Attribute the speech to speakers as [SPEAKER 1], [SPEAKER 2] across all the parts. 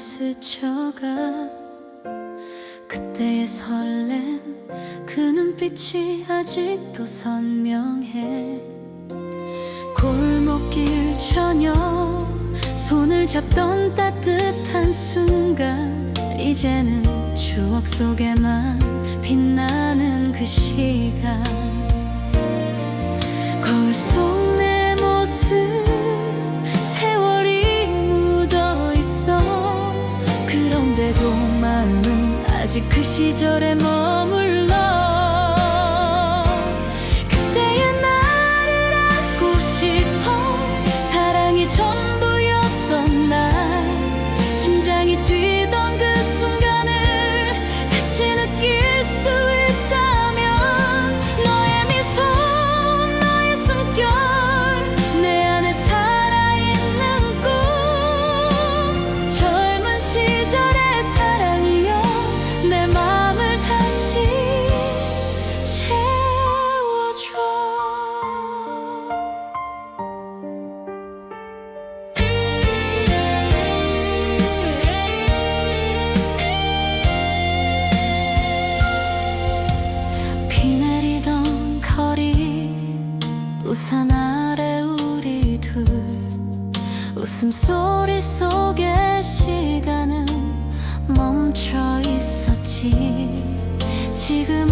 [SPEAKER 1] 스쳐가 그때의 설렘 그 눈빛이 아직도 선명해. 골목길 저녁 손을 잡던 따뜻한 순간 이제는 추억 속에만 빛나는 그 시간. 시절의 먼 우산 아래 우리 둘. 웃음소리 속에 시간은 멈춰 있었지. 지금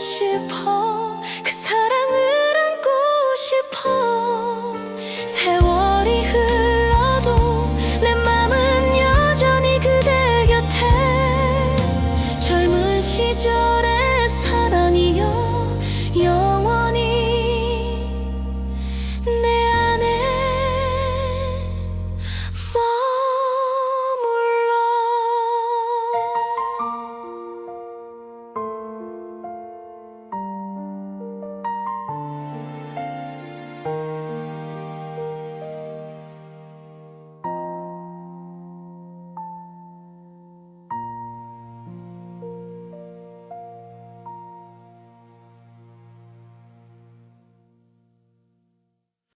[SPEAKER 1] 싶어. 그 사랑을 안고 싶어. 세월이 흘러도 내 맘은 여전히 그대 곁에. 젊은 시절에